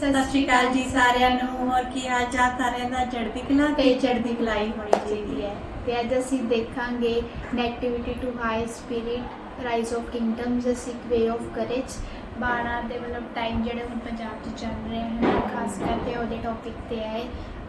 ਸਤਿ ਸ਼੍ਰੀ ਅਕਾਲ ਜੀ ਸਾਰਿਆਂ ਨੂੰ। ਹੋਰ ਕੀ ਹਾਲ ਚਾਲ ਸਾਰਿਆਂ ਦਾ? ਚੜ੍ਹਦੀ ਕਲਾ ਤੇ ਚੜ੍ਹਦੀ ਕਲਾਈ ਹੋਣੀ ਚਾਹੀਦੀ ਹੈ। ਤੇ ਅੱਜ ਅਸੀਂ ਦੇਖਾਂਗੇ negativity to high spirit rise of kingdoms a Sikh way of courage ਬਾਣਾ ਦੇ ਮਤਲਬ ਟਾਈਮ ਜਿਹੜੇ ਹੁਣ ਪੰਜਾਬ 'ਚ ਚੱਲ ਰਹੇ ਹਨ, ਖਾਸ ਕਰਕੇ ਉਹਦੇ ਟੌਪਿਕ ਤੇ ਆਏ।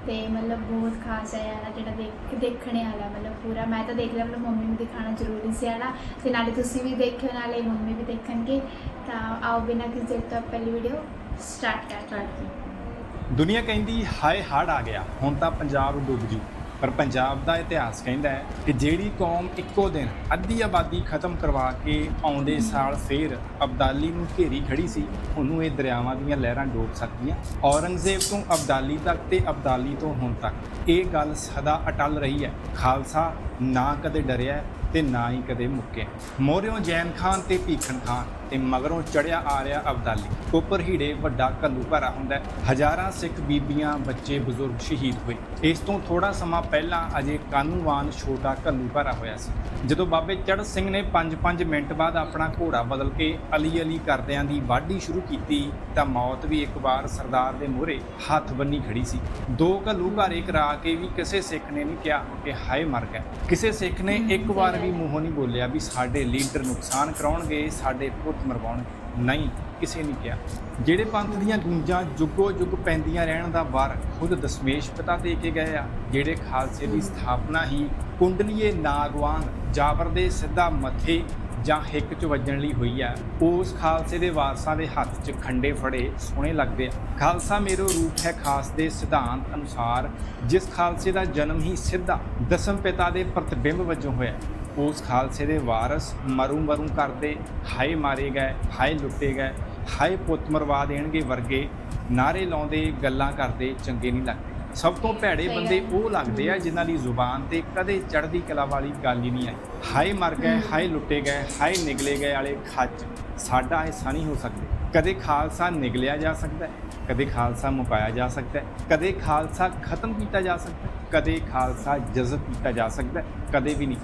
ਤੇ ਮਤਲਬ ਬਹੁਤ ਖਾਸ ਹੈ ਯਾਰ, ਜਿਹੜਾ ਦੇਖ ਦੇਖਣੇ ਵਾਲਾ ਮਤਲਬ ਪੂਰਾ। ਮੈਂ ਤਾਂ ਦੇਖ ਲਿਆ, ਮਤਲਬ ਮੰਮੀ ਨੂੰ ਦਿਖਾਣਾ ਜ਼ਰੂਰੀ ਸੀ ਆਲਾ ਤੇ ਨਾਲੇ ਤੁਸੀਂ ਵੀ ਦੇਖਿਓ, ਨਾਲੇ ਮੰਮੀ ਵੀ ਦੇਖਣਗੇ। ਤਾਂ ਆਓ ਬਿਨਾਂ ਕਿਸੇ ਦੇਰ ਤੋਂ ਪਹਿਲੀ ਵੀਡੀਓ ਸਟਾਰਟ ਕਰਦੇ ਦੁਨੀਆ ਕਹਿੰਦੀ ਹਾਏ ਹੜ ਆ ਗਿਆ, ਹੁਣ ਤਾਂ ਪੰਜਾਬ ਡੁੱਬ ਜੂ। ਪਰ ਪੰਜਾਬ ਦਾ ਇਤਿਹਾਸ ਕਹਿੰਦਾ ਹੈ ਕਿ ਜਿਹੜੀ ਕੌਮ ਇੱਕੋ ਦਿਨ ਅੱਧੀ ਆਬਾਦੀ ਖਤਮ ਕਰਵਾ ਕੇ ਆਉਂਦੇ ਸਾਲ ਫੇਰ ਅਬਦਾਲੀ ਨੂੰ ਘੇਰੀ ਖੜੀ ਸੀ, ਉਹਨੂੰ ਇਹ ਦਰਿਆਵਾਂ ਦੀਆਂ ਲਹਿਰਾਂ ਡੋਬ ਸਕਦੀਆਂ। ਔਰੰਗਜ਼ੇਬ ਤੋਂ ਅਬਦਾਲੀ ਤੱਕ ਤੇ ਅਬਦਾਲੀ ਤੋਂ ਹੁਣ ਤੱਕ ਇਹ ਗੱਲ ਸਦਾ ਅਟਲ ਰਹੀ ਹੈ। ਖਾਲਸਾ ਨਾ ਕਦੇ ਡਰਿਆ ਤੇ ਨਾ ਹੀ ਕਦੇ ਮੁੱਕਿਆ। ਮੋਰਿਓ ਜੈਨ ਖਾਨ ਤੇ ਭੀਖਣ ਖਾਨ ਤੇ ਮਗਰੋਂ ਚੜਿਆ ਆ ਰਿਹਾ ਅਬਦਾਲੀ। ਕੋਪਰ ਹੀੜੇ ਵੱਡਾ ਕੱਲੂ ਭਰਾ ਹੁੰਦਾ। ਹਜ਼ਾਰਾਂ ਸਿੱਖ ਬੀਬੀਆਂ ਬੱਚੇ ਬਜ਼ੁਰਗ ਸ਼ਹੀਦ ਹੋਏ। ਇਸ ਤੋਂ ਥੋੜਾ ਸਮਾਂ ਪਹਿਲਾਂ ਅਜੇ ਕਾਨੂੰਵਾਨ ਛੋਟਾ ਕੱਲੂ ਭਰਾ ਹੋਇਆ ਸੀ। ਜਦੋਂ ਬਾਬੇ ਚੜ੍ਹ ਸਿੰਘ ਨੇ 5-5 ਮਿੰਟ ਬਾਅਦ ਆਪਣਾ ਘੋੜਾ ਬਦਲ ਕੇ ਅਲੀ ਅਲੀ ਕਰਦਿਆਂ ਦੀ ਵਾਢੀ ਸ਼ੁਰੂ ਕੀਤੀ ਤਾਂ ਮੌਤ ਵੀ ਇੱਕ ਵਾਰ ਸਰਦਾਰ ਦੇ ਮੂਹਰੇ ਹੱਥ ਬੰਨੀ ਖੜੀ ਸੀ। ਦੋ ਘੱਲੂ ਘਾਰੇ ਕਰਾ ਕੇ ਵੀ ਕਿਸੇ ਸਿੱਖ ਨੇ ਨਹੀਂ ਕਿਹਾ ਕਿ ਹਾਏ ਮਰ ਗਿਆ। ਕਿਸੇ ਸਿੱਖ ਨੇ ਇੱਕ ਵਾਰ ਵੀ ਮੂੰਹੋਂ ਨਹੀਂ ਬੋਲਿਆ ਵੀ ਸਾਡੇ ਲੀਡਰ ਨੁਕਸਾਨ ਕਰਾਉਣਗੇ ਸਾਡੇ ਪੁੱਤ ਮਰਵਾਉਣਗੇ ਨਹੀਂ, ਕਿਸੇ ਨੇ ਕਿਹਾ। ਜਿਹੜੇ ਪੰਥ ਦੀਆਂ ਗੂੰਜਾਂ ਜੁਗੋ ਜੁਗ ਪੈਂਦੀਆਂ ਰਹਿਣ ਦਾ ਵਰ ਖੁਦ ਦਸ਼ਮੇਸ਼ ਪਿਤਾ ਦੇ ਕੇ ਗਏ ਆ। ਜਿਹੜੇ ਖਾਲਸੇ ਦੀ ਸਥਾਪਨਾ ਹੀ ਕੁੰਡਲੀਏ ਨਾਗਵਾਨ ਜਾਬਰ ਦੇ ਸਿੱਧਾ ਮੱਥੇ ਜਾਂ ਹਿੱਕ 'ਚ ਵੱਜਣ ਲਈ ਹੋਈ ਆ, ਉਸ ਖਾਲਸੇ ਦੇ ਵਾਰਸਾਂ ਦੇ ਹੱਥ 'ਚ ਖੰਡੇ ਫੜੇ ਸੋਹਣੇ ਲੱਗਦੇ ਆ। ਖਾਲਸਾ ਮੇਰੋ ਰੂਪ ਹੈ ਖਾਸ ਦੇ ਸਿਧਾਂਤ ਅਨੁਸਾਰ, ਜਿਸ ਖਾਲਸੇ ਦਾ ਜਨਮ ਹੀ ਸਿੱਧਾ ਦਸਮ ਪਿਤਾ ਦੇ ਪ੍ਰਤਿਬਿੰਬ ਵਜੋਂ ਹੋਇਆ। ਉਸ ਖਾਲਸੇ ਦੇ ਵਾਰਸ ਮਰੂ ਮਰੂ ਕਰਦੇ ਹਾਏ ਮਾਰੇ ਗਏ ਹਾਏ ਲੁੱਟੇ ਗਏ ਹਾਏ ਪੁੱਤ ਮਰਵਾ ਦੇਣਗੇ ਵਰਗੇ ਨਾਰੇ ਲਾਉਂਦੇ ਗੱਲਾਂ ਕਰਦੇ ਚੰਗੇ ਨਹੀਂ ਲੱਗਦੇ। ਸਭ ਤੋਂ ਭੈੜੇ ਬੰਦੇ। ਉਹ ਲੱਗਦੇ ਆ ਜਿਨ੍ਹਾਂ ਦੀ ਜ਼ੁਬਾਨ ਤੇ ਕਦੇ ਚੜ੍ਹਦੀ ਕਲਾ ਵਾਲੀ ਗੱਲ ਹੀ ਨਹੀਂ ਆਈ। ਹਾਏ ਮਰ ਗਏ ਹਾਏ ਲੁੱਟੇ ਗਏ ਹਾਏ ਨਿਗਲੇ ਗਏ ਵਾਲੇ ਖੱਚ ਸਾਡਾ ਹਿੱਸਾ ਨਹੀਂ ਹੋ ਸਕਦੇ। ਕਦੇ ਖਾਲਸਾ ਨਿਗਲਿਆ ਜਾ ਸਕਦਾ ਹੈ ਕਦੇ ਖਾਲਸਾ ਮੁਕਾਇਆ ਜਾ ਸਕਦਾ ਹੈ ਕਦੇ ਖਾਲਸਾ ਖਤਮ ਕੀਤਾ ਜਾ ਸਕਦਾ। ਹੈ ਕਦੇ ਖਾਲਸਾ ਜਜ਼ਬ ਕੀਤਾ ਜਾ ਸਕਦਾ ਕਦੇ ਵੀ ਨਹੀਂ।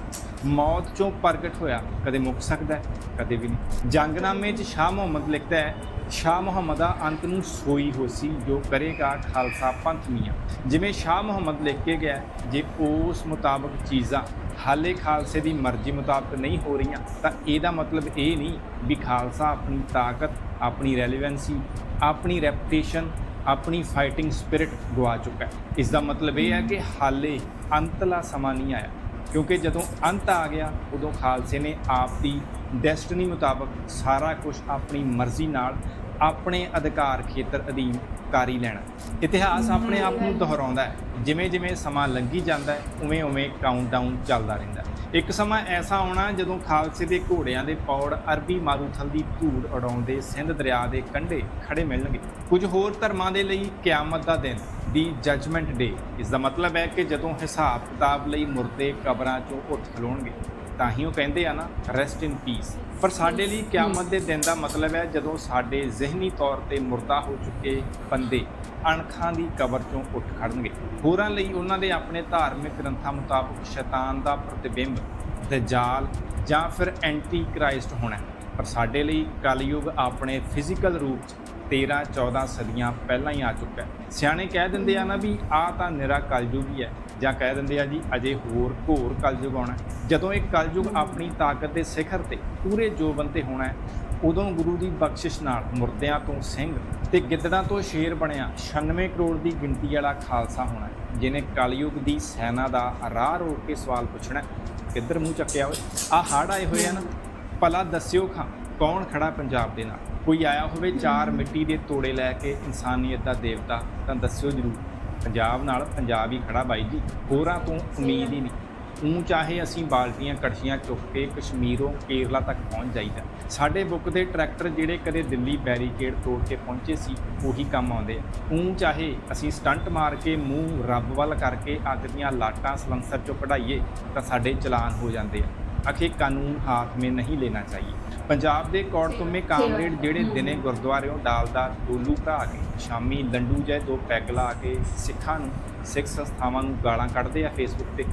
ਮੌਤ ਚੋਂ ਪ੍ਰਗਟ ਹੋਇਆ, ਕਦੇ ਮੁੱਕ ਸਕਦਾ ਕਦੇ ਵੀ ਨਹੀਂ। ਜੰਗਨਾਮੇ 'ਚ ਸ਼ਾਹ ਮੁਹੰਮਦ ਲਿਖਦਾ ਹੈ, ਸ਼ਾਹ ਮੁਹੰਮਦ ਦਾ ਅੰਤ ਨੂੰ ਸੋਈ ਹੋਸੀ ਜੋ ਕਰੇਗਾ ਖਾਲਸਾ ਪੰਥ ਮੀਆਂ। ਜਿਵੇਂ ਸ਼ਾਹ ਮੁਹੰਮਦ ਲਿਖ ਕੇ ਗਿਆ ਜੇ ਉਸ ਮੁਤਾਬਕ ਚੀਜ਼ਾਂ ਹਾਲੇ ਖਾਲਸੇ ਦੀ ਮਰਜ਼ੀ ਮੁਤਾਬਕ ਨਹੀਂ ਹੋ ਰਹੀਆਂ, ਤਾਂ ਇਹਦਾ ਮਤਲਬ ਇਹ ਨਹੀਂ ਵੀ ਖਾਲਸਾ ਆਪਣੀ ਤਾਕਤ, ਆਪਣੀ ਰੈਲੇਵੈਂਸੀ ਆਪਣੀ ਰੈਪਟੇਸ਼ਨ ਆਪਣੀ ਫਾਈਟਿੰਗ ਸਪਿਰਿਟ ਗਵਾ ਚੁੱਕਾ ਹੈ। ਇਸ ਦਾ ਮਤਲਬ ਇਹ ਹੈ ਕਿ ਹਾਲੇ ਅੰਤਲਾ ਸਮਾਂ ਨਹੀਂ ਆਇਆ। ਕਿਉਂਕਿ ਜਦੋਂ ਅੰਤ ਆ ਗਿਆ, ਉਦੋਂ ਖਾਲਸੇ ਨੇ ਆਪ ਦੀ ਡੈਸਟਨੀ ਮੁਤਾਬਕ ਸਾਰਾ ਕੁਝ ਆਪਣੀ ਮਰਜ਼ੀ ਨਾਲ ਆਪਣੇ ਅਧਿਕਾਰ ਖੇਤਰ ਅਧੀਨ ਕਰ ਲੈਣਾ। ਇਤਿਹਾਸ ਆਪਣੇ ਆਪ ਨੂੰ ਦੁਹਰਾਉਂਦਾ ਹੈ। ਜਿਵੇਂ ਜਿਵੇਂ ਸਮਾਂ ਲੰਘੀ ਜਾਂਦਾ ਹੈ ਉਵੇਂ ਉਵੇਂ ਕਾਊਂਟਡਾਊਨ ਚੱਲਦਾ ਰਹਿੰਦਾ ਹੈ। ਇੱਕ ਸਮਾਂ ਐਸਾ ਆਉਣਾ ਜਦੋਂ ਖਾਲਸੇ ਦੇ ਘੋੜਿਆਂ ਦੇ ਪੌੜ ਅਰਬੀ ਮਾਰੂਥਲ ਦੀ ਧੂੜ ਉਡਾਉਂਦੇ ਸਿੰਧ ਦਰਿਆ ਦੇ ਕੰਢੇ ਖੜੇ ਮਿਲਣਗੇ। ਕੁਝ ਹੋਰ ਧਰਮਾਂ ਦੇ ਲਈ ਕਿਆਮਤ ਦਾ ਦਿਨ, ਦੀ ਜਜਮੈਂਟ ਡੇ ਇਸ ਦਾ ਮਤਲਬ ਹੈ ਕਿ ਜਦੋਂ ਹਿਸਾਬ ਕਿਤਾਬ ਲਈ ਮੁਰਦੇ ਕਬਰਾਂ ਚੋਂ ਉੱਠ ਖਲੋਣਗੇ, ਤਾਂ ਹੀ ਉਹ ਕਹਿੰਦੇ ਆ ਨਾ ਰੈਸਟ ਇਨ ਪੀਸ ਪਰ ਸਾਡੇ ਲਈ ਕਿਆਮਤ ਦੇ ਦਿਨ ਦਾ ਮਤਲਬ ਹੈ ਜਦੋਂ ਸਾਡੇ ਜ਼ਿਹਨੀ ਤੌਰ ਤੇ ਮੁਰਦਾ ਹੋ ਚੁੱਕੇ ਬੰਦੇ ਅਣਖਾਂ ਦੀ ਕਬਰ ਚੋਂ ਉੱਠ ਖੜਨਗੇ। ਹੋਰਾਂ ਲਈ ਉਹਨਾਂ ਦੇ ਆਪਣੇ ਧਾਰਮਿਕ ਗ੍ਰੰਥਾਂ ਮੁਤਾਬਕ ਸ਼ੈਤਾਨ ਦਾ ਪ੍ਰਤੀਬਿੰਬ ਦਜਾਲ ਜਾਂ ਫਿਰ ਐਂਟੀ ਕ੍ਰਾਈਸਟ ਹੋਣਾ ਪਰ ਸਾਡੇ ਲਈ ਕਲਯੁਗ ਆਪਣੇ ਫਿਜ਼ੀਕਲ ਰੂਪ 'ਚ 13 14 ਸਦੀਆਂ ਪਹਿਲਾਂ ਹੀ ਆ ਚੁੱਕਾ ਹੈ। ਸਿਆਣੇ ਕਹਿ ਦਿੰਦੇ ਆ ਨਾ ਵੀ ਆਹ ਤਾਂ ਨਿਰਾ ਕਲਯੁਗ ਹੀ ਹੈ, ਜਾਂ ਕਹਿ ਦਿੰਦੇ ਆ ਜੀ ਅਜੇ ਹੋਰ ਘੋਰ ਕਲਯੁਗ ਆਉਣਾ ਜਦੋਂ ਇਹ ਕਲਯੁਗ ਆਪਣੀ ਤਾਕਤ ਦੇ ਸਿਖਰ ਤੇ ਪੂਰੇ ਜੋਬਨ ਤੇ ਹੋਣਾ ਉਦੋਂ ਗੁਰੂ ਦੀ ਬਖਸ਼ਿਸ਼ ਨਾਲ ਮੁਰਦਿਆਂ ਤੋਂ ਸਿੰਘ ਤੇ ਗਿੱਦੜਾਂ ਤੋਂ ਸ਼ੇਰ ਬਣਿਆ 96 ਕਰੋੜ ਦੀ ਗਿਣਤੀ ਵਾਲਾ ਖਾਲਸਾ ਹੋਣਾ ਹੈ, ਜਿਹਨੇ ਕਲਯੁਗ ਦੀ ਸੈਨਾ ਦਾ ਰਾਹ ਰੋਕ ਕੇ ਸਵਾਲ ਪੁੱਛਣਾ ਕਿੱਧਰ ਮੂੰਹ ਚੱਕਿਆ ਓਏ? ਆ ਹੜ ਆਏ ਹੋਏ ਹਨ ਭਲਾ ਦੱਸਿਓ ਖਾਂ ਕੌਣ ਖੜਾ ਪੰਜਾਬ ਦੇ ਨਾਲ? ਕੋਈ ਆਇਆ ਹੋਵੇ ਚਾਰ ਮਿੱਟੀ ਦੇ ਤੋੜੇ ਲੈ ਕੇ ਇਨਸਾਨੀਅਤ ਦਾ ਦੇਵਤਾ ਤਾਂ ਦੱਸਿਓ ਜਰੂਰ। ਪੰਜਾਬ ਨਾਲ ਪੰਜਾਬ ਹੀ ਖੜਾ ਬਾਈ ਜੀ ਹੋਰਾਂ ਤੋਂ ਉਮੀਦ ਹੀ ਨਹੀਂ। ਉਹ ਚਾਹੇ ਅਸੀਂ ਬਾਲਟੀਆਂ, ਕੜਛੀਆਂ ਚੁੱਕ ਕੇ ਕਸ਼ਮੀਰੋਂ ਕੇਰਲਾ ਤੱਕ ਪਹੁੰਚ ਜਾਈਦਾ। ਸਾਡੇ ਬੁੱਕ ਦੇ ਟਰੈਕਟਰ ਜਿਹੜੇ ਕਦੇ ਦਿੱਲੀ ਬੈਰੀਕੇਡ ਤੋੜ ਕੇ ਪਹੁੰਚੇ ਸੀ, ਉਹੀ ਕੰਮ ਆਉਂਦੇ ਆ। ਉਹ ਚਾਹੇ ਅਸੀਂ ਸਟੰਟ ਮਾਰ ਕੇ ਮੂੰਹ ਰੱਬ ਵੱਲ ਕਰਕੇ ਅੱਗ ਦੀਆਂ ਲਾਟਾਂ ਸਲੰਸਰ ਚੋਂ ਕਢਾਈਏ, ਤਾਂ ਸਾਡੇ ਚਲਾਨ ਹੋ ਜਾਂਦੇ ਆ। ਅਖੇ ਕਾਨੂੰਨ ਹਾਥ ਮੇ ਨਹੀਂ ਲੈਣਾ ਚਾਹੀਏ। ਪੰਜਾਬ ਦੇ ਕੌੜ ਤੁਮੇ ਕਾਮਰੇਡ ਜਿਹੜੇ ਦਿਨੇ ਗੁਰਦੁਆਰਿਓਂ ਡਾਲਦਾ ਡੋਲੂ ਭਰਾ ਕੇ, ਸ਼ਾਮੀ ਲੰਡੂ ਜੈ ਦੋ ਪੈਗ ਲਾ ਕੇ ਸਿੱਖਾਂ ਨੂੰ ਸਿੱਖ ਸੰਸਥਾਵਾਂ ਨੂੰ ਗਾਲਾਂ ਕੱਢਦੇ ਆ ਫੇਸਬੁੱਕ ਤੇ।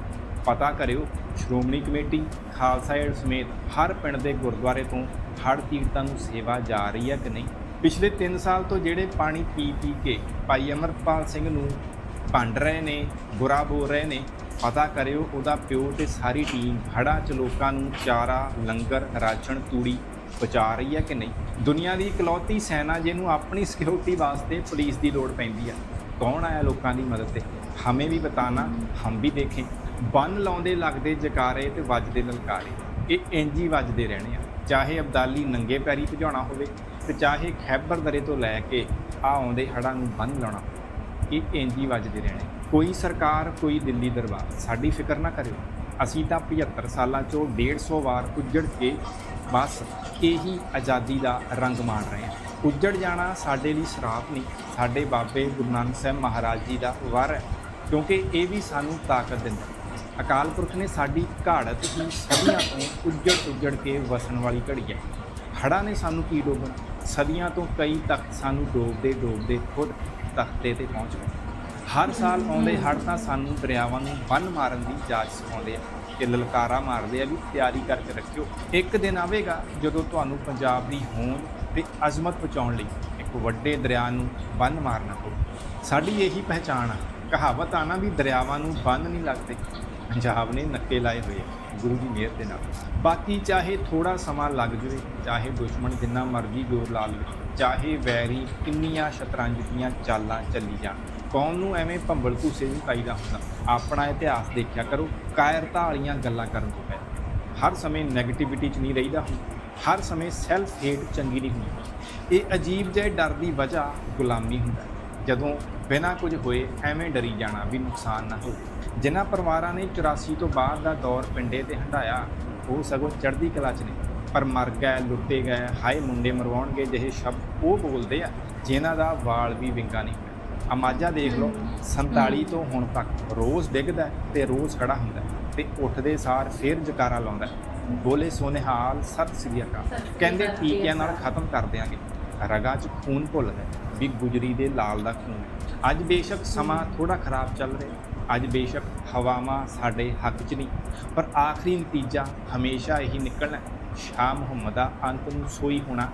ਪਤਾ ਕਰਿਓ, ਸ਼੍ਰੋਮਣੀ ਕਮੇਟੀ, ਖਾਲਸਾ ਏਡ ਸਮੇਤ ਹਰ ਪਿੰਡ ਦੇ ਗੁਰਦੁਆਰੇ ਤੋਂ ਹੜ ਤੀਰਥਾਂ ਨੂੰ ਸੇਵਾ ਜਾ ਰਹੀ ਹੈ ਕਿ ਨਹੀਂ? ਪਿਛਲੇ 3 ਸਾਲ ਤੋਂ ਜਿਹੜੇ ਪਾਣੀ ਪੀ ਪੀ ਕੇ ਭਾਈ ਅਮਰਪਾਲ ਸਿੰਘ ਨੂੰ ਭੰਡ ਰਹੇ ਨੇ, ਬੁਰਾ ਬੋਲ ਰਹੇ ਨੇ, ਪਤਾ ਕਰਿਓ ਉਹਦਾ ਪਿਓ ਤੇ ਸਾਰੀ ਟੀਮ ਹੜ੍ਹਾਂ 'ਚ ਲੋਕਾਂ ਨੂੰ ਚਾਰਾ, ਲੰਗਰ, ਰਾਸ਼ਨ, ਤੂੜੀ ਪਹੁੰਚਾ ਰਹੀ ਹੈ ਕਿ ਨਹੀਂ? ਦੁਨੀਆ ਦੀ ਇਕਲੌਤੀ ਸੈਨਾ ਜਿਹਨੂੰ ਆਪਣੀ ਸਿਕਿਉਰਿਟੀ ਵਾਸਤੇ ਪੁਲਿਸ ਦੀ ਲੋੜ ਪੈਂਦੀ ਹੈ। ਕੌਣ ਆਇਆ ਲੋਕਾਂ ਦੀ ਮਦਦ ਤੇ? ਹਮੇ ਵੀ ਬਤਾਨਾ ਹਮ ਵੀ ਦੇਖੇ। ਬੰਨ ਲਾਉਂਦੇ, ਲੱਗਦੇ, ਜਕਾਰੇ ਤੇ ਵੱਜਦੇ ਲਲਕਾਰੇ। ਇਹ ਇੰਜੀ ਵੱਜਦੇ ਰਹਿਣੇ ਆ। ਚਾਹੇ ਅਬਦਾਲੀ ਨੰਗੇ ਪੈਰੀ ਭਜਾਉਣਾ ਹੋਵੇ ਤੇ ਚਾਹੇ ਖੈਬਰ ਦਰੇ ਤੋਂ ਲੈ ਕੇ ਆ ਆਉਂਦੇ ਹੜਾਂ ਨੂੰ ਬੰਨ ਲਾਉਣਾ ਇਹ ਇੰਜੀ ਵੱਜਦੇ ਰਹਿਣੇ। ਕੋਈ ਸਰਕਾਰ, ਕੋਈ ਦਿੱਲੀ ਦਰਬਾਰ, ਸਾਡੀ ਫਿਕਰ ਨਾ ਕਰਿਓ। ਅਸੀਂ ਤਾਂ 75 ਸਾਲਾਂ ਚੋਂ 150 ਵਾਰ ਉੱਜੜ ਕੇ ਬਸ ਇਹੀ ਆਜ਼ਾਦੀ ਦਾ ਰੰਗ ਮਾਣ ਰਹੇ ਹਾਂ। ਉੱਜੜ ਜਾਣਾ ਸਾਡੇ ਲਈ ਸ਼ਰਾਪ ਨਹੀਂ, ਸਾਡੇ ਬਾਬੇ ਗੁਰੂ ਨਾਨਕ ਸਾਹਿਬ ਮਹਾਰਾਜ ਜੀ ਦਾ ਵਰ ਹੈ, ਕਿਉਂਕਿ ਇਹ ਵੀ ਸਾਨੂੰ ਤਾਕਤ ਦਿੰਦਾ ਅਕਾਲ ਪੁਰਖ ਨੇ ਸਾਡੀ ਘਾੜਤ ਹੀ ਸਦੀਆਂ ਤੋਂ ਉੱਜੜ ਉੱਜੜ ਕੇ ਵਸਣ ਵਾਲੀ ਘੜੀ ਹੈ। ਹੜ੍ਹਾਂ ਨੇ ਸਾਨੂੰ ਕੀ ਡੋਬਣਾ? ਸਦੀਆਂ ਤੋਂ ਕਈ ਤਖਤ ਸਾਨੂੰ ਡੋਬਦੇ ਡੋਬਦੇ ਖੁਦ ਤਖਤੇ ਤੇ ਪਹੁੰਚ ਗਏ। ਹਰ ਸਾਲ ਆਉਂਦੇ ਹੜ੍ਹ ਤਾਂ ਸਾਨੂੰ ਦਰਿਆਵਾਂ ਨੂੰ ਬੰਨ ਮਾਰਨ ਦੀ ਜਾਚ ਸਿਖਾਉਂਦੇ ਆ ਕਿ ਲਲਕਾਰਾ ਮਾਰਦੇ ਆ ਵੀ ਤਿਆਰੀ ਕਰਕੇ ਰੱਖਿਓ। ਇੱਕ ਦਿਨ ਆਵੇਗਾ ਜਦੋਂ ਤੁਹਾਨੂੰ ਪੰਜਾਬ ਦੀ ਹੋਂਦ ਤੇ ਅਜ਼ਮਤ ਪਹੁੰਚਾਉਣ ਲਈ ਇੱਕ ਵੱਡੇ ਦਰਿਆ ਨੂੰ ਬੰਨ ਮਾਰਨਾ ਪਊ। ਸਾਡੀ ਇਹੀ ਪਹਿਚਾਣ ਆ। ਕਹਾਵਤ ਆ ਨਾ ਵੀ ਦਰਿਆਵਾਂ ਨੂੰ ਬੰਨ ਨਹੀਂ ਲੱਗਦੇ। ਪੰਜਾਬ ਨੇ ਨੱਕੇ ਲਾਏ ਹੋਏ ਗੁਰੂ ਦੀ ਮਿਹਰ ਦੇ ਨਾਲ। ਬਾਕੀ ਚਾਹੇ ਥੋੜਾ ਸਮਾਂ ਲੱਗ ਜਾਵੇ, ਚਾਹੇ ਦੁਸ਼ਮਣ ਜਿੰਨਾ ਮਰਜ਼ੀ ਜ਼ੋਰ ਲਾ ਲਵੇ, ਚਾਹੇ ਵੈਰੀ ਕਿੰਨੀਆਂ ਸ਼ਤਰੰਜ ਦੀਆਂ ਚਾਲਾਂ ਚੱਲੀ ਜਾਣ। ਕੌਮ ਨੂੰ ਐਵੇਂ ਭੰਬਲ ਭੂਸੇ ਨਹੀਂ ਪਾਈਦਾ ਹੁੰਦਾ? ਆਪਣਾ ਇਤਿਹਾਸ ਦੇਖਿਆ ਕਰੋ, ਕਾਇਰਤਾ ਵਾਲੀਆਂ ਗੱਲਾਂ ਕਰਨ ਤੋਂ ਪਹਿਲਾਂ। ਹਰ ਸਮੇਂ 네ਗੇਟਿਵਿਟੀ 'ਚ ਨਹੀਂ ਰਹੀਦਾ ਹੁੰਦਾ। ਹਰ ਸਮੇਂ ਸੈਲਫ ਹੇਟ ਚੰਗੀ ਨਹੀਂ ਹੁੰਦੀ। ਇਹ ਅਜੀਬ ਜਿਹੇ ਡਰ ਦੀ ਵਜ੍ਹਾ ਗੁਲਾਮੀ ਹੁੰਦਾ ਜਦੋਂ ਬਿਨਾਂ ਕੁਝ ਹੋਏ ਐਵੇਂ ਡਰੀ ਜਾਣਾ ਵੀ ਨੁਕਸਾਨ ਨਾ ਹੋਵੇ। ਜਿਨ੍ਹਾਂ ਪਰਿਵਾਰਾਂ ਨੇ 84 ਤੋਂ ਬਾਅਦ ਦਾ ਦੌਰ ਪਿੰਡੇ ਤੇ ਹੰਡਾਇਆ ਉਹ ਸਗੋਂ ਚੜ੍ਹਦੀ ਕਲਾ 'ਚ ਨੇ। ਪਰ ਮਰ ਗਏ ਲੁੱਟੇ ਗਏ ਹਾਏ ਮੁੰਡੇ ਮਰਵਾਉਣਗੇ ਜਿਹੇ ਸ਼ਬਦ ਉਹ ਬੋਲਦੇ ਆ ਜਿਨ੍ਹਾਂ ਦਾ ਵਾਲ ਵੀ ਵਿੰਗਾ ਨਹੀਂ ਅਮਾਜਾ ਦੇਖ ਲਓ 47 ਤੋਂ ਹੁਣ ਤੱਕ ਰੋਜ਼ ਡਿੱਗਦਾ ਤੇ ਰੋਜ਼ ਖੜਾ ਹੁੰਦਾ ਤੇ ਉੱਠਦੇ ਸਾਰ ਫੇਰ ਜਕਾਰਾ ਲਾਉਂਦਾ। ਬੋਲੇ ਸੋਨਿਹਾਲ ਸਤਿ ਸ੍ਰੀ ਅਕਾਲ। ਕਹਿੰਦੇ ਟੀਕਿਆਂ ਨਾਲ ਖਤਮ ਕਰ ਦਿਆਂਗੇ। ਰਗਾਂ 'ਚ ਖੂਨ ਭੁੱਲਦਾ ਹੈ ਵੀ ਗੁਜਰੀ ਦੇ ਲਾਲ ਦਾ ਖੂਨ। ਅੱਜ ਬੇਸ਼ੱਕ ਸਮਾਂ ਥੋੜਾ ਖਰਾਬ ਚੱਲ ਰਿਹਾ ਅੱਜ ਬੇਸ਼ੱਕ ਹਵਾਵਾਂ ਸਾਡੇ ਹੱਕ 'ਚ ਨਹੀਂ, ਪਰ ਆਖਰੀ ਨਤੀਜਾ ਹਮੇਸ਼ਾ ਇਹੀ ਨਿਕਲਣਾ ਸ਼ਾਹ ਮੁਹੰਮਦ ਦਾ ਅੰਤ ਨੂੰ ਸੋਈ ਹੋਣਾ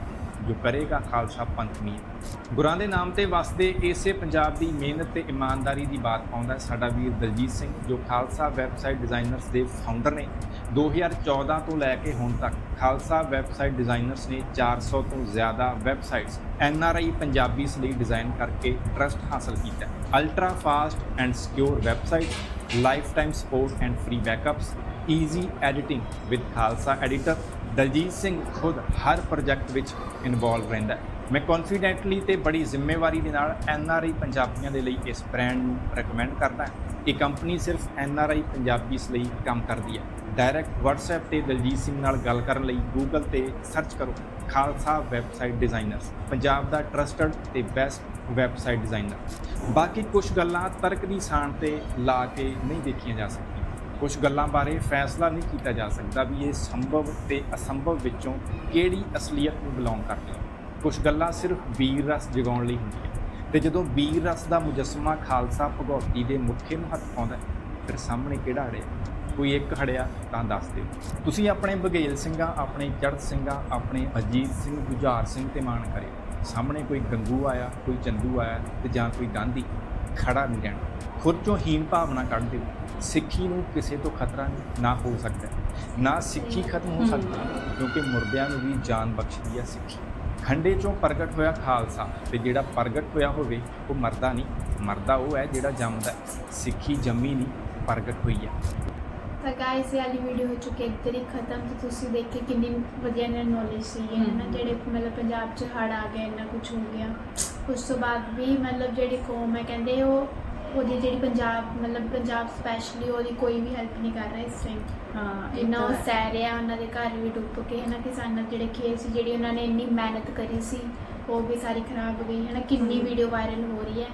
ਜੋ ਕਰੇਗਾ ਖਾਲਸਾ ਪੰਥ ਮੀਰ ਗੁਰਾਂ ਦੇ ਨਾਮ ਤੇ ਵਸਦੇ ਇਸੇ ਪੰਜਾਬ ਦੀ ਮਿਹਨਤ ਤੇ ਇਮਾਨਦਾਰੀ ਦੀ ਬਾਤ ਪਾਉਂਦਾ ਸਾਡਾ ਵੀਰ ਦਲਜੀਤ ਸਿੰਘ, ਜੋ ਖਾਲਸਾ ਵੈਬਸਾਈਟ ਡਿਜ਼ਾਈਨਰਸ ਦੇ ਫਾਊਂਡਰ ਨੇ। 2014 ਤੋਂ ਲੈ ਕੇ ਹੁਣ ਤੱਕ ਖਾਲਸਾ ਵੈਬਸਾਈਟ ਡਿਜ਼ਾਈਨਰਸ ਨੇ 400 ਤੋਂ ਜ਼ਿਆਦਾ ਵੈਬਸਾਈਟਸ ਐਨਆਰਆਈ ਪੰਜਾਬੀਸ ਲਈ ਡਿਜ਼ਾਈਨ ਕਰਕੇ ਟਰਸਟ ਹਾਸਲ ਕੀਤਾ ultra fast and secure website life time support and free backups, easy editing with Khalsa editor, Daljit Singh ਖੁਦ ਹਰ ਪ੍ਰੋਜੈਕਟ ਵਿੱਚ ਇਨਵੋਲਵ ਰਹਿੰਦਾ ਹੈ। ਮੈਂ ਕੌਨਫੀਡੈਂਟਲੀ ਤੇ ਬੜੀ ਜ਼ਿੰਮੇਵਾਰੀ ਦੇ ਨਾਲ ਐਨਆਰਆਈ ਪੰਜਾਬੀਆਂ ਦੇ ਲਈ ਇਸ ਬ੍ਰਾਂਡ ਨੂੰ ਰეკਮੈਂਡ ਕਰਦਾ ਹਾਂ। ਇਹ ਕੰਪਨੀ ਸਿਰਫ ਐਨਆਰਆਈ ਪੰਜਾਬੀਸ ਲਈ ਕੰਮ ਕਰਦੀ ਹੈ। ਡਾਇਰੈਕਟ WhatsApp ਤੇ ਦਲਜੀਤ ਸਿੰਘ ਨਾਲ ਗੱਲ ਕਰਨ ਲਈ Google ਤੇ ਸਰਚ ਕਰੋ, ਖਾਲਸਾ ਵੈਬਸਾਈਟ ਡਿਜ਼ਾਈਨਰਸ ਪੰਜਾਬ ਦਾ ਟਰਸਟਡ ਤੇ ਬੈਸਟ ਵੈਬਸਾਈਟ ਡਿਜ਼ਾਈਨਰ ਬਾਕੀ ਕੁਝ ਗੱਲਾਂ ਤਰਕ ਦੀ ਸਾਣ ਤੇ ਲਾ ਕੇ ਨਹੀਂ ਦੇਖੀਆਂ ਜਾ ਸਕਦੀਆਂ। ਕੁਝ ਗੱਲਾਂ ਬਾਰੇ ਫੈਸਲਾ ਨਹੀਂ ਕੀਤਾ ਜਾ ਸਕਦਾ ਵੀ ਇਹ ਸੰਭਵ ਤੇ ਅਸੰਭਵ ਵਿੱਚੋਂ ਕਿਹੜੀ ਅਸਲੀਅਤ ਨੂੰ ਬਿਲੋਂਗ ਕਰਦੀ ਹੈ ਕੁਝ ਗੱਲਾਂ ਸਿਰਫ ਵੀਰ ਰਸ ਜਗਾਉਣ ਲਈ ਹੁੰਦੀਆਂ ਤੇ ਜਦੋਂ ਵੀਰ ਰਸ ਦਾ ਮੁਜਸਮਾ ਖਾਲਸਾ ਭਗੌਤੀ ਦੇ ਮੁੱਖੇ ਨੂੰ ਹੱਥ ਪਾਉਂਦਾ ਫਿਰ ਸਾਹਮਣੇ ਕਿਹੜਾ ਅੜਿਆ ਕੋਈ ਇੱਕ ਖੜਿਆ ਤਾਂ ਦੱਸ ਦਿਓ। ਤੁਸੀਂ ਆਪਣੇ ਬਘੇਲ ਸਿੰਘਾਂ, ਆਪਣੇ ਚੜ੍ਹਤ ਸਿੰਘਾਂ, ਆਪਣੇ ਅਜੀਤ ਸਿੰਘ ਗੁਜਾਰ ਸਿੰਘ ਤੇ ਮਾਣ ਕਰਿਓ। ਸਾਹਮਣੇ ਕੋਈ ਗੰਗੂ ਆਇਆ, ਕੋਈ ਚੰਦੂ ਆਇਆ ਤੇ ਜਾਂ ਕੋਈ ਗਾਂਧੀ ਖੜਾ ਨਹੀਂ ਰਹਿਣਾ। ਖੁਦ ਚੋਂ ਹੀਨ ਭਾਵਨਾ ਕੱਢ ਦਿਓ। ਸਿੱਖੀ ਨੂੰ ਕਿਸੇ ਤੋਂ ਖਤਰਾ ਨਹੀਂ, ਨਾ ਹੋ ਸਕਦਾ। ਨਾ ਸਿੱਖੀ ਖਤਮ ਹੋ ਸਕਦੀ, ਕਿਉਂਕਿ ਮੁਰਦਿਆਂ ਨੂੰ ਵੀ ਜਾਨ ਬਖਸ਼ਦੀ ਹੈ ਸਿੱਖੀ। ਖੰਡੇ ਚੋਂ ਪ੍ਰਗਟ ਹੋਇਆ ਖਾਲਸਾ ਤੇ ਜਿਹੜਾ ਪ੍ਰਗਟ ਹੋਇਆ ਹੋਵੇ, ਉਹ ਮਰਦਾ ਨਹੀਂ। ਮਰਦਾ ਉਹ ਹੈ ਜਿਹੜਾ ਜੰਮਦਾ ਸਿੱਖੀ ਜੰਮੀ ਨਹੀਂ, ਪ੍ਰਗਟ ਹੋਈ ਹੈ ਤਾਂ ਗਾਇਸ ਇਹ ਵਾਲੀ ਵੀਡੀਓ ਹੋ ਚੁੱਕੀ ਹੈ ਹੀ ਖਤਮ ਤੇ ਤੁਸੀਂ ਦੇਖੇ ਕਿੰਨੀ ਵਧੀਆ ਨਾ ਨੌਲੇਜ ਸੀ ਹੈ ਨਾ। ਜਿਹੜੇ ਮਤਲਬ ਪੰਜਾਬ 'ਚ ਹੜ੍ਹ ਆ ਗਏ ਇੰਨਾ ਕੁਝ ਹੋ ਗਿਆ। ਉਸ ਤੋਂ ਬਾਅਦ ਵੀ ਮਤਲਬ ਜਿਹੜੀ ਕੌਮ ਹੈ ਕਹਿੰਦੇ ਉਹ ਉਹਦੀ ਜਿਹੜੀ ਪੰਜਾਬ ਮਤਲਬ ਪੰਜਾਬ ਸਪੈਸ਼ਲੀ ਉਹਦੀ ਕੋਈ ਵੀ ਹੈਲਪ ਨਹੀਂ ਕਰ ਰਿਹਾ ਇਸ ਟਾਈਮ ਹਾਂ ਜਿੰਨਾ ਉਹ ਸਹਿ ਰਿਹਾ ਉਹਨਾਂ ਦੇ ਘਰ ਵੀ ਡੁੱਬ ਕੇ ਹਨਾ? ਕਿਸਾਨਾਂ ਦੇ ਜਿਹੜੇ ਖੇਤ ਸੀ ਜਿਹੜੀ ਉਹਨਾਂ ਨੇ ਇੰਨੀ ਮਿਹਨਤ ਕਰੀ ਸੀ ਉਹ ਵੀ ਸਾਰੀ ਖਰਾਬ ਹੋ ਗਈ ਹਨਾ ਕਿੰਨੀ। ਵੀਡੀਓ ਵਾਇਰਲ ਹੋ ਰਹੀ ਹੈ।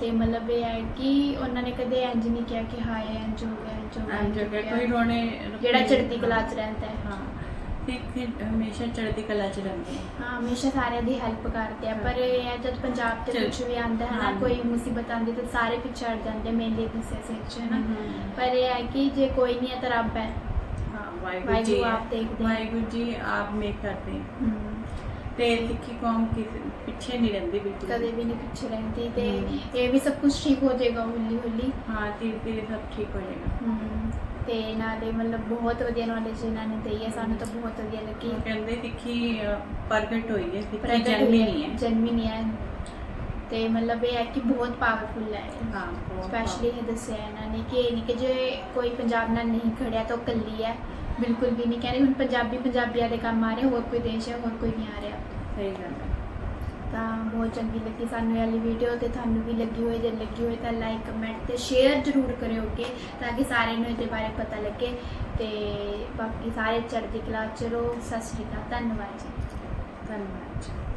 ਤੇ ਮਤਲਬ ਇਹ ਹੈ ਕਿ ਉਹਨਾਂ ਨੇ ਕਦੇ ਇੰਜ ਨਹੀਂ ਕਿਹਾ ਕਿ ਹਾਏ ਇੰਜ ਹੋ ਗਿਆ ਇੰਜ ਹੋ ਗਿਆ ਇੰਝ ਹੋ ਗਿਆ। ਕੋਈ ਰੋਣੇ ਜਿਹੜਾ ਚੜ੍ਹਦੀ ਕਲਾ 'ਚ ਰਹਿੰਦਾ ਹੈ। ਹਾਂ। ਠੀਕ ਹਮੇਸ਼ਾ ਚੜ੍ਹਦੀ ਕਲਾ 'ਚ ਰਹਿੰਦੇ ਹਾਂ ਹਮੇਸ਼ਾ ਸਾਰਿਆਂ ਦੀ ਹੈਲਪ ਕਰਦੇ ਆ। ਪਰ ਇਹ ਹੈ ਜਦ ਪੰਜਾਬ ਤੇ ਕੁਝ ਵੀ ਆਉਂਦਾ ਹੈ ਨਾ ਹਾਂ। ਕੋਈ ਮੁਸੀਬਤ ਆਉਂਦੀ ਤਾਂ ਸਾਰੇ ਪਿੱਛੇ ਹਟ ਜਾਂਦੇ ਮੇਨਲੀ ਦਿਸੇ ਸੱਚ ਹੈ ਨਾ। ਪਰ ਇਹ ਹੈ ਕਿ ਜੇ ਕੋਈ ਨਹੀਂ ਹੈ ਤਾਂ ਰੱਬ ਹੈ। ਹਾਂ ਵਾਹਿਗੁਰੂ ਜੀ ਆਪ ਦੇਖਦੇ। ਵਾਹਿਗੁਰੂ ਜੀ ਆਪ ਮੇਕ ਕਰਦੇ ਤੇ ਸਿੱਖੀ ਕੌਮ ਕਿਸੇ ਪਿੱਛੇ ਨਹੀਂ ਰਹਿੰਦੀ ਬਿਲਕੁਲ ਕਦੇ ਵੀ ਨਹੀਂ ਪਿੱਛੇ ਰਹਿੰਦੀ ਤੇ। ਇਹ ਵੀ ਸਭ ਕੁਝ ਠੀਕ ਹੋ ਜਾਏਗਾ ਹੌਲੀ ਹੌਲੀ। ਹਾਂ ਧੀਰੇ ਧੀਰੇ ਸਭ ਠੀਕ ਹੋ ਜਾਏਗਾ। ਹਮ, ਤੇ ਨਾਲੇ ਮਤਲਬ ਬਹੁਤ ਵਧੀਆ ਨੌਲੇਜ ਇਹਨਾਂ ਨੇ ਦਈ ਹੈ ਸਾਨੂੰ ਤਾਂ ਬਹੁਤ ਵਧੀਆ ਲੱਗੀ। ਉਹ ਕਹਿੰਦੇ ਸਿੱਖੀ ਪ੍ਰਗਟ ਹੋਈ ਹੈ ਸਿੱਖੀ ਜਨਮੀ ਨਹੀਂ ਹੈ। ਜਨਮੀ ਨਹੀਂ ਹੈ। ਤੇ ਮਤਲਬ ਇਹ ਹੈ ਕਿ ਬਹੁਤ ਪਾਵਰਫੁਲ ਹੈ। ਹਾਂ ਬਹੁਤ ਸਪੈਸ਼ਲੀ ਇਹ ਦੱਸਿਆ ਇਹਨਾਂ ਨੇ ਕਿ ਇਹ ਨਹੀਂ ਕਿ ਜੇ ਕੋਈ ਪੰਜਾਬ ਨਾਲ ਨਹੀਂ ਖੜਿਆ ਤਾਂ ਉਹ ਇਕੱਲੀ ਹੈ। ਬਿਲਕੁਲ ਵੀ ਨਹੀਂ ਕਹਿ ਰਹੀ। ਹੁਣ ਪੰਜਾਬੀ ਪੰਜਾਬੀਆਂ ਦੇ ਕੰਮ ਆ ਰਹੇ ਹੋਰ ਕੋਈ ਦੇਸ਼ ਹੈ ਹੋਰ ਕੋਈ ਨਹੀਂ ਆ ਰਿਹਾ। ਸਹੀ ਗੱਲ ਹੈ। ਤਾਂ ਬਹੁਤ ਚੰਗੀ ਲੱਗੀ ਸਾਨੂੰ ਇਹ ਵਾਲੀ ਵੀਡੀਓ ਤੇ ਤੁਹਾਨੂੰ ਵੀ ਲੱਗੀ ਹੋਏ ਜੇ ਲੱਗੀ ਹੋਏ ਤਾਂ ਲਾਈਕ ਕਮੈਂਟ ਤੇ ਸ਼ੇਅਰ ਜ਼ਰੂਰ ਕਰਿਓਗੇ ਤਾਂ ਕਿ ਸਾਰਿਆਂ ਨੂੰ ਇਹਦੇ ਬਾਰੇ ਪਤਾ ਲੱਗੇ। ਤੇ ਬਾਕੀ ਸਾਰੇ ਚੜ੍ਹਦੀ ਕਲਾ ਚ ਰਹੋ। ਸਤਿ ਸ਼੍ਰੀ ਅਕਾਲ। ਧੰਨਵਾਦ ਜੀ। ਧੰਨਵਾਦ ਜੀ।